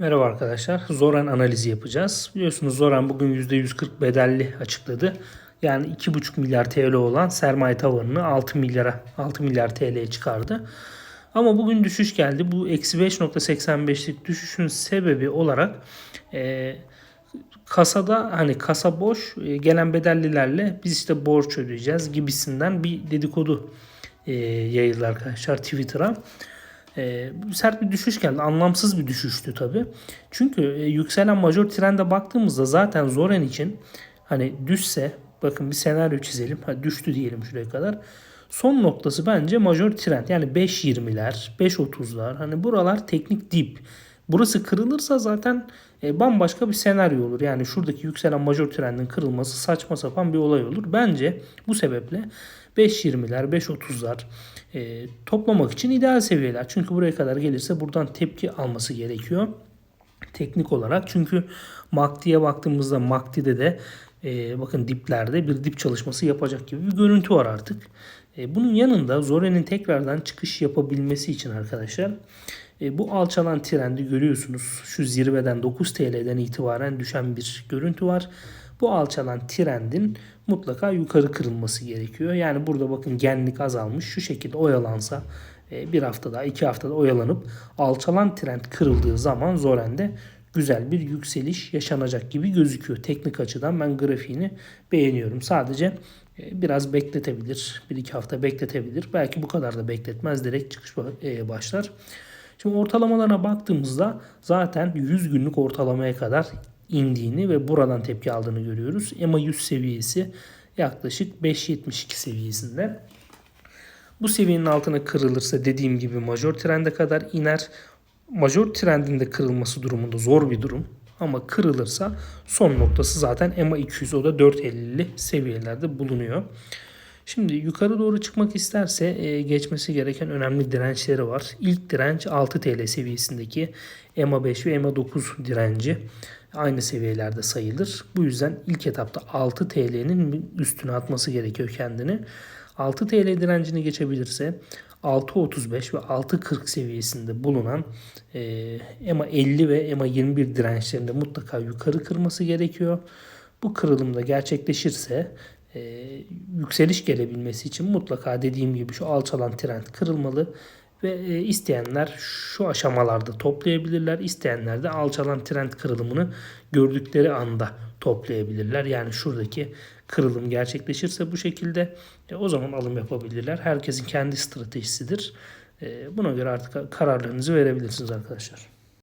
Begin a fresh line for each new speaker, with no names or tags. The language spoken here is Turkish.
Merhaba arkadaşlar. Zoran analizi yapacağız. Biliyorsunuz Zoran bugün %140 bedelli açıkladı. Yani 2,5 milyar TL olan sermaye tavanını 6 milyara 6 milyar TL'ye çıkardı. Ama bugün düşüş geldi. Bu eksi 5.85'lik düşüşün sebebi olarak e, kasada hani kasa boş e, gelen bedellilerle biz işte borç ödeyeceğiz gibisinden bir dedikodu e, yayıldı arkadaşlar Twitter'a. E, sert bir düşüş geldi. Anlamsız bir düşüştü tabi. Çünkü e, yükselen major trende baktığımızda zaten Zoren için hani düşse bakın bir senaryo çizelim. Ha, düştü diyelim şuraya kadar. Son noktası bence major trend. Yani 5.20'ler, 5.30'lar. Hani buralar teknik dip. Burası kırılırsa zaten e, bambaşka bir senaryo olur. Yani şuradaki yükselen major trendin kırılması saçma sapan bir olay olur. Bence bu sebeple 5.20'ler, 5.30'lar e, toplamak için ideal seviyeler. Çünkü buraya kadar gelirse buradan tepki alması gerekiyor. Teknik olarak. Çünkü MACD'ye baktığımızda MACD'de de e, bakın diplerde bir dip çalışması yapacak gibi bir görüntü var artık. E, bunun yanında Zore'nin tekrardan çıkış yapabilmesi için arkadaşlar e, bu alçalan trendi görüyorsunuz. Şu zirveden 9 TL'den itibaren düşen bir görüntü var. Bu alçalan trendin mutlaka yukarı kırılması gerekiyor. Yani burada bakın genlik azalmış. Şu şekilde oyalansa e, bir haftada iki haftada oyalanıp alçalan trend kırıldığı zaman Zoren'de güzel bir yükseliş yaşanacak gibi gözüküyor. Teknik açıdan ben grafiğini beğeniyorum. Sadece e, biraz bekletebilir. Bir iki hafta bekletebilir. Belki bu kadar da bekletmez. Direkt çıkış e, başlar. Şimdi ortalamalarına baktığımızda zaten 100 günlük ortalamaya kadar indiğini ve buradan tepki aldığını görüyoruz. EMA 100 seviyesi yaklaşık 5.72 seviyesinde. Bu seviyenin altına kırılırsa dediğim gibi major trende kadar iner. Major trendinde kırılması durumunda zor bir durum. Ama kırılırsa son noktası zaten EMA 200 o da 4.50'li seviyelerde bulunuyor. Şimdi yukarı doğru çıkmak isterse e, geçmesi gereken önemli dirençleri var. İlk direnç 6 TL seviyesindeki EMA 5 ve EMA 9 direnci aynı seviyelerde sayılır. Bu yüzden ilk etapta 6 TL'nin üstüne atması gerekiyor kendini. 6 TL direncini geçebilirse 6.35 ve 6.40 seviyesinde bulunan e, EMA 50 ve EMA 21 dirençlerinde mutlaka yukarı kırması gerekiyor. Bu kırılımda gerçekleşirse e, yükseliş gelebilmesi için mutlaka dediğim gibi şu alçalan trend kırılmalı ve e, isteyenler şu aşamalarda toplayabilirler. İsteyenler de alçalan trend kırılımını gördükleri anda toplayabilirler. Yani şuradaki kırılım gerçekleşirse bu şekilde e, o zaman alım yapabilirler. Herkesin kendi stratejisidir. E, buna göre artık kararlarınızı verebilirsiniz arkadaşlar.